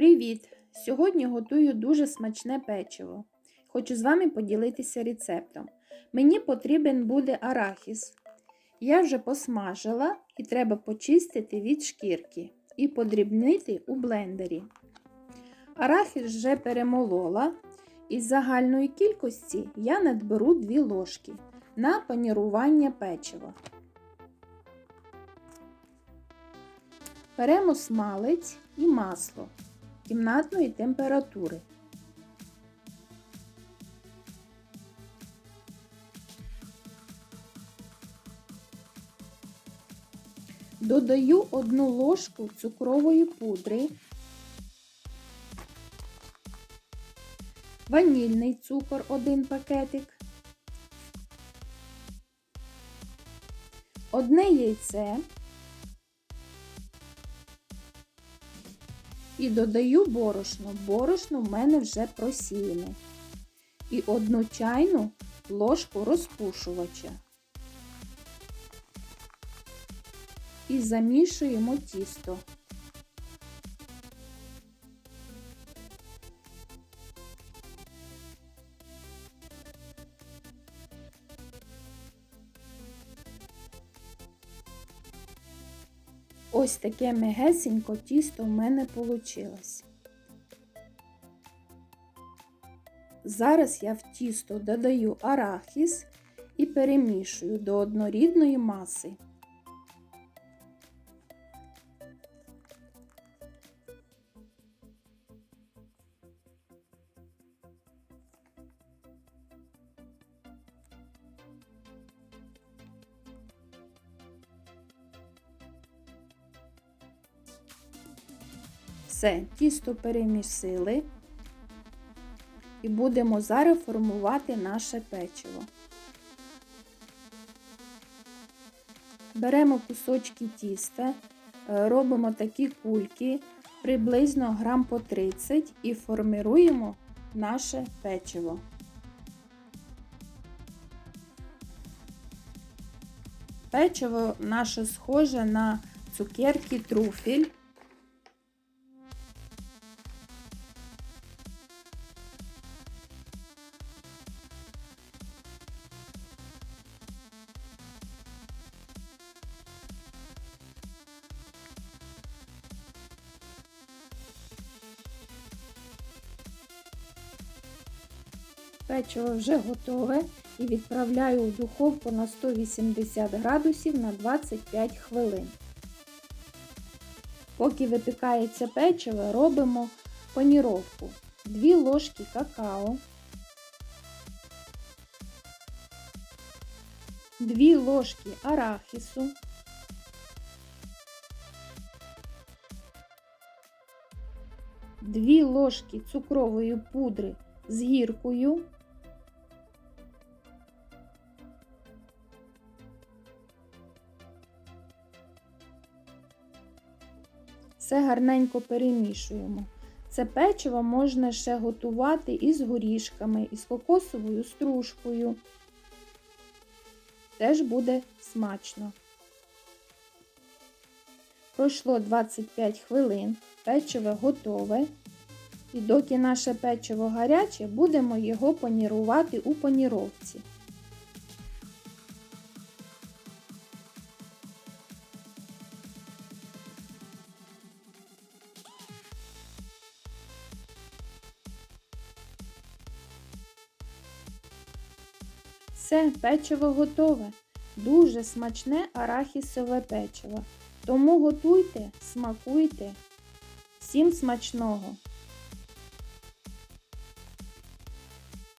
Привіт! Сьогодні готую дуже смачне печиво. Хочу з вами поділитися рецептом. Мені потрібен буде арахіс. Я вже посмажила і треба почистити від шкірки і подрібнити у блендері. Арахіс вже перемолола. Із загальної кількості я надберу 2 ложки на панірування печива. Беремо смалець і масло кімнатної температури. Додаю одну ложку цукрової пудри, ванільний цукор 1 пакетик, одне яйце. І додаю борошно. Борошно в мене вже просіяне. І одну чайну ложку розпушувача. І замішуємо тісто. Ось таке мегесенько тісто в мене вийшло. Зараз я в тісто додаю арахіс і перемішую до однорідної маси. Все, тісто перемісили і будемо зараз формувати наше печиво. Беремо кусочки тіста, е, робимо такі кульки приблизно грам по 30 і формируємо наше печиво. Печиво наше схоже на цукерки труфель. Печиво вже готове і відправляю у духовку на 180 градусів на 25 хвилин. Поки випікається печиво, робимо паніровку. 2 ложки какао, 2 ложки арахісу, Дві ложки цукрової пудри з гіркою, Все гарненько перемішуємо. Це печиво можна ще готувати із горішками, із кокосовою стружкою. Теж буде смачно. Пройшло 25 хвилин, печиво готове. І доки наше печиво гаряче, будемо його панірувати у паніровці. Все, печиво готове. Дуже смачне арахісове печиво. Тому готуйте, смакуйте. Всім смачного!